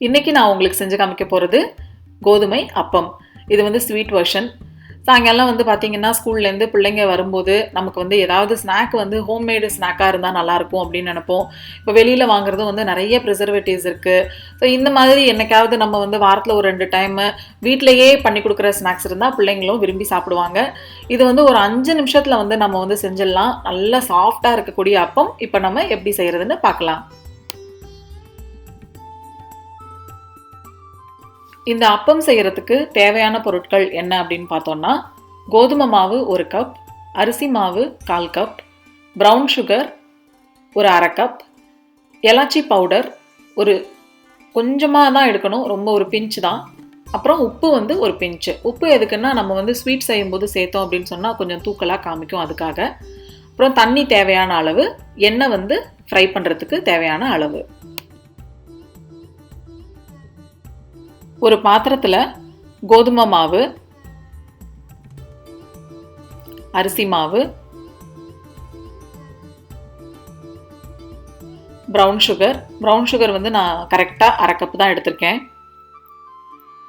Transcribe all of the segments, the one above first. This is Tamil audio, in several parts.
இன்றைக்கி நான் உங்களுக்கு செஞ்சு காமிக்க போகிறது கோதுமை அப்பம். இது வந்து ஸ்வீட் வெர்ஷன் சாயங்காலம் வந்து பார்த்திங்கன்னா ஸ்கூல்லேருந்து பிள்ளைங்க வரும்போது நமக்கு வந்து ஏதாவது ஸ்நாக் வந்து ஹோம்மேடு ஸ்நாக்காக இருந்தால் நல்லாயிருக்கும் அப்படின்னு நினப்போம். இப்போ வெளியில் வாங்குறதும் வந்து நிறைய ப்ரிசர்வேட்டிவ்ஸ் இருக்குது ஸோ இந்த மாதிரி என்னைக்காவது நம்ம வந்து வாரத்தில் ஒரு ரெண்டு டைமு வீட்டிலையே பண்ணி கொடுக்குற ஸ்நாக்ஸ் இருந்தால் பிள்ளைங்களும் விரும்பி சாப்பிடுவாங்க. இது வந்து ஒரு அஞ்சு நிமிஷத்தில் வந்து நம்ம வந்து செஞ்சிடலாம். நல்லா சாஃப்டாக இருக்கக்கூடிய அப்பம். இப்போ நம்ம எப்படி செய்கிறதுன்னு பார்க்கலாம். இந்த அப்பம் செய்கிறதுக்கு தேவையான பொருட்கள் என்ன அப்படின்னு பார்த்தோம்னா கோதுமை மாவு ஒரு கப் அரிசி மாவு கால் கப் ப்ரௌன் சுகர் ஒரு அரை கப் எலாச்சி பவுடர் ஒரு கொஞ்சமாக தான் எடுக்கணும் ரொம்ப ஒரு பிஞ்சு தான். அப்புறம் உப்பு வந்து ஒரு பிஞ்சு உப்பு எதுக்குன்னா நம்ம வந்து ஸ்வீட் செய்யும்போது சேர்த்தோம் அப்படின்னு சொன்னால் கொஞ்சம் தூக்கலாக காமிக்கும் அதுக்காக. அப்புறம் தண்ணி தேவையான அளவு எண்ணெய் வந்து ஃப்ரை பண்ணுறதுக்கு தேவையான அளவு. ஒரு பாத்திரத்தில் கோதுமை மாவு அரிசி மாவு ப்ரௌன் சுகர் ப்ரௌன் சுகர் வந்து நான் கரெக்டாக அரை கப்பு தான் எடுத்திருக்கேன்.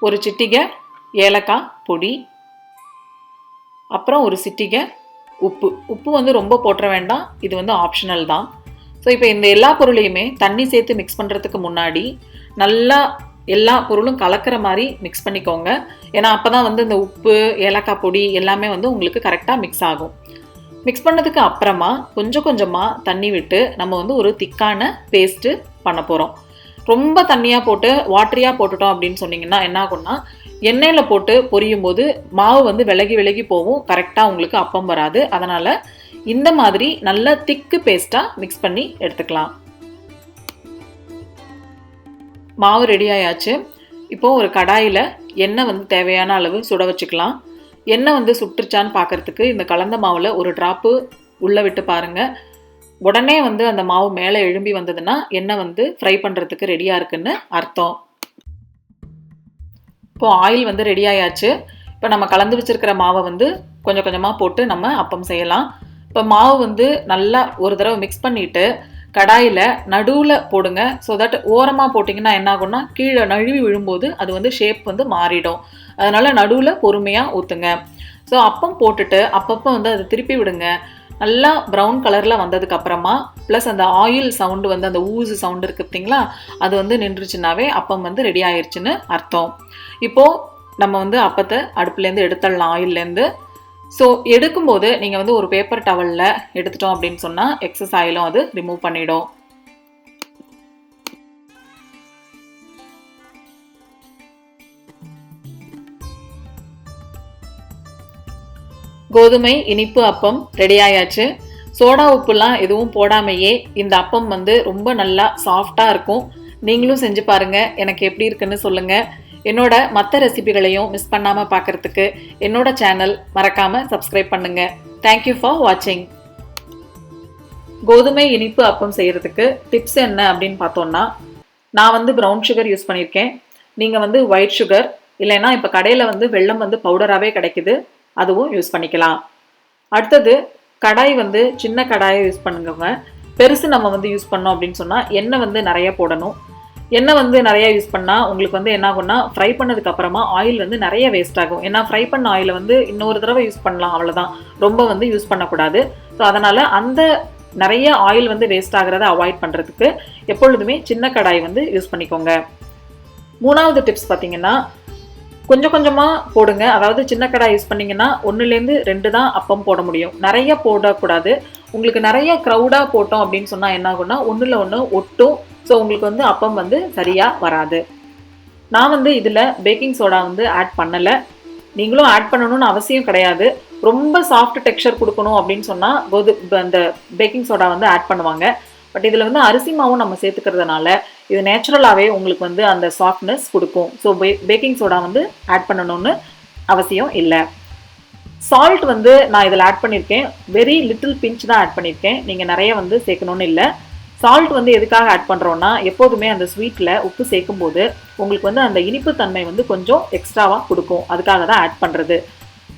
ஒரு சிட்டிகை ஏலக்காய் பொடி அப்புறம் ஒரு சிட்டிகை உப்பு. உப்பு வந்து ரொம்ப போட்டுற வேண்டாம் இது வந்து ஆப்ஷனல் தான். ஸோ இப்போ இந்த எல்லா பொருளையுமே தண்ணி சேர்த்து மிக்ஸ் பண்ணுறதுக்கு முன்னாடி நல்லா எல்லா பொருளும் கலக்கிற மாதிரி மிக்ஸ் பண்ணிக்கோங்க. ஏன்னா அப்போ தான் வந்து இந்த உப்பு ஏலக்காய் பொடி எல்லாமே வந்து உங்களுக்கு கரெக்டாக மிக்ஸ் ஆகும். மிக்ஸ் பண்ணதுக்கு அப்புறமா கொஞ்சம் கொஞ்சமாக தண்ணி விட்டு நம்ம வந்து ஒரு திக்கான பேஸ்ட்டு பண்ண போகிறோம் ரொம்ப தண்ணியாக போட்டு வாட்டரியாக போட்டுட்டோம் அப்படின்னு சொன்னீங்கன்னா என்ன ஆகும்னா எண்ணெயில் போட்டு பொரியும் போது மாவு வந்து விலகி விலகி போகும். கரெக்டாக உங்களுக்கு அப்பம் வராது. அதனால் இந்த மாதிரி நல்ல திக்கு பேஸ்ட்டாக மிக்ஸ் பண்ணி எடுத்துக்கலாம். மாவு ரெடி ஆயாச்சு. இப்போது ஒரு கடாயில் எண்ணெய் வந்து தேவையான அளவு சுட வச்சுக்கலாம். எண்ணெய் வந்து சுட்டுருச்சான்னு பார்க்குறதுக்கு இந்த கலந்த மாவில் ஒரு ட்ராப்பு உள்ளே விட்டு பாருங்கள் உடனே வந்து அந்த மாவு மேலே எழும்பி வந்ததுன்னா எண்ணெய் வந்து ஃப்ரை பண்ணுறதுக்கு ரெடியாக இருக்குன்னு அர்த்தம். இப்போது ஆயில் வந்து ரெடி ஆயாச்சு. இப்போ நம்ம கலந்து வச்சுருக்கிற மாவை வந்து கொஞ்சம் கொஞ்சமாக போட்டு நம்ம அப்பம் செய்யலாம். இப்போ மாவு வந்து நல்லா ஒரு தடவை மிக்ஸ் பண்ணிவிட்டு கடாயில் நடுவில் போடுங்க. ஸோ தட் ஓரமாக போட்டிங்கன்னா என்ன ஆகும்னா கீழே நழுவி விழும்போது அது வந்து ஷேப் வந்து மாறிடும். அதனால் நடுவில் பொறுமையாக ஊற்றுங்க ஸோ அப்பம் போட்டுட்டு அப்பப்போ வந்து அதை திருப்பி விடுங்க. நல்லா ப்ரௌன் கலரில் வந்ததுக்கப்புறமா ப்ளஸ் அந்த ஆயில் சவுண்டு வந்து அந்த ஊசு சவுண்டு இருக்குது பார்த்தீங்களா அது வந்து நின்றுச்சுனாவே அப்பம் வந்து ரெடி ஆயிடுச்சுன்னு அர்த்தம். இப்போது நம்ம வந்து அப்பத்தை அடுப்புலேருந்து எடுத்துடலாம் ஆயில்லேருந்து ஸோ எடுக்கும்போது நீங்கள் வந்து ஒரு பேப்பர் டவலில் எடுத்துட்டோம் அப்படின்னு சொன்னால் எக்ஸஸ் ஆயிலும் அது ரிமூவ் பண்ணிடும். கோதுமை இனிப்பு அப்பம் ரெடி ஆயாச்சு. சோடா உப்புலாம் எதுவும் போடாமையே இந்த அப்பம் வந்து ரொம்ப நல்லா சாஃப்டாக இருக்கும். நீங்களும் செஞ்சு பாருங்கள் எனக்கு எப்படி இருக்குன்னு சொல்லுங்கள் என்னோட மற்ற ரெசிபிகளையும் மிஸ் பண்ணாமல் பார்க்குறதுக்கு என்னோட சேனல் மறக்காமல் சப்ஸ்கிரைப் பண்ணுங்கள் தேங்க்யூ ஃபார் வாட்சிங் கோதுமை இனிப்பு அப்பம் செய்கிறதுக்கு டிப்ஸ் என்ன அப்படின்னு பார்த்தோன்னா நான் வந்து ப்ரௌன் சுகர் யூஸ் பண்ணியிருக்கேன். நீங்கள் வந்து ஒயிட் சுகர் இல்லைன்னா இப்போ கடையில் வந்து வெள்ளம் வந்து பவுடராகவே கிடைக்குது அதுவும் யூஸ் பண்ணிக்கலாம். அடுத்தது கடாய் வந்து சின்ன கடாயை யூஸ் பண்ணுங்க. பெருசு நம்ம வந்து யூஸ் பண்ணோம் அப்படின்னு சொன்னால் எண்ணெய் வந்து நிறைய போடணும். எண்ணெய் வந்து நிறைய யூஸ் பண்ணால் உங்களுக்கு வந்து என்ன ஆகும்னா ஃப்ரை பண்ணதுக்கு அப்புறமா ஆயில் வந்து நிறைய வேஸ்ட் ஆகும். ஏன்னா ஃப்ரை பண்ண ஆயிலை வந்து இன்னொரு தடவை யூஸ் பண்ணலாம் அவ்வளோதான் ரொம்ப வந்து யூஸ் பண்ணக்கூடாது. ஸோ அதனால் அந்த நிறைய ஆயில் வந்து வேஸ்ட் ஆகிறத அவாய்ட் பண்ணுறதுக்கு எப்பொழுதுமே சின்ன கடாய் வந்து யூஸ் பண்ணிக்கோங்க. மூணாவது டிப்ஸ் பார்த்தீங்கன்னா கொஞ்சம் கொஞ்சமாக போடுங்க. அதாவது சின்ன கடாய் யூஸ் பண்ணிங்கன்னா ஒன்றுலேருந்து ரெண்டு தான் அப்பம் போட முடியும். நிறைய போடக்கூடாது. உங்களுக்கு நிறைய க்ரௌடாக போட்டோம் அப்படின்னு சொன்னால் என்ன ஆகும்னா ஒன்றில் ஒன்று ஒட்டும் ஸோ உங்களுக்கு வந்து அப்பம் வந்து சரியாக வராது. நான் வந்து இதில் பேக்கிங் சோடா வந்து ஆட் பண்ணலை. நீங்களும் ஆட் பண்ணணும்னு அவசியம் கிடையாது. ரொம்ப சாஃப்ட் டெக்ஸ்சர் கொடுக்கணும் அப்படின்னு சொன்னால் கோது அந்த பேக்கிங் சோடா வந்து ஆட் பண்ணுவாங்க. பட் இதில் வந்து அரிசி மாவும் நம்ம சேர்த்துக்கிறதுனால இது நேச்சுரலாகவே உங்களுக்கு வந்து அந்த சாஃப்ட்னஸ் கொடுக்கும். ஸோ பே பேக்கிங் சோடா வந்து ஆட் பண்ணணும்னு அவசியம் இல்லை. சால்ட் வந்து நான் இதில் ஆட் பண்ணியிருக்கேன் வெரி லிட்டில் பிஞ்ச் தான் ஆட் பண்ணியிருக்கேன் நீங்கள் நிறைய வந்து சேர்க்கணும்னு இல்லை. சால்ட் வந்து எதுக்காக ஆட் பண்ணுறோன்னா எப்போதுமே அந்த ஸ்வீட்டில் உப்பு சேர்க்கும் போது உங்களுக்கு வந்து அந்த இனிப்பு தன்மை வந்து கொஞ்சம் எக்ஸ்ட்ராவாக கொடுக்கும். அதுக்காக தான் ஆட் பண்ணுறது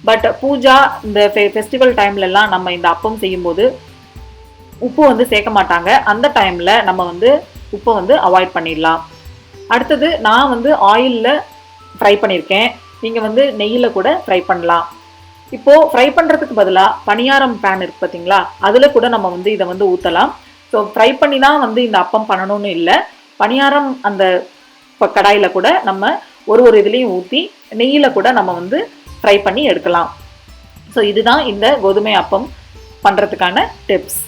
பட் பூஜா இந்த ஃபெ ஃபெஸ்டிவல் டைம்லலாம் நம்ம இந்த அப்பம் செய்யும்போது உப்பு வந்து சேர்க்க மாட்டாங்க. அந்த டைமில் நம்ம வந்து உப்பை வந்து அவாய்ட் பண்ணிடலாம். அடுத்தது நான் வந்து ஆயிலில் ஃப்ரை பண்ணியிருக்கேன் நீங்கள் வந்து நெய்யில் கூட ஃப்ரை பண்ணலாம். இப்போது ஃப்ரை பண்ணுறதுக்கு பதிலாக பணியாரம் பேன் இருக்கு பார்த்தீங்களா அதில் கூட நம்ம வந்து இதை வந்து ஊற்றலாம் ஸோ ஃப்ரை பண்ணி தான் வந்து இந்த அப்பம் பண்ணணும்னு இல்லை. பணியாரம் அந்த இப்போ கடாயில் கூட நம்ம ஒரு ஒரு இதுலேயும் ஊற்றி நெய்யில் கூட நம்ம வந்து ஃப்ரை பண்ணி எடுக்கலாம். ஸோ இதுதான் இந்த கோதுமை அப்பம் பண்ணுறதுக்கான டிப்ஸ்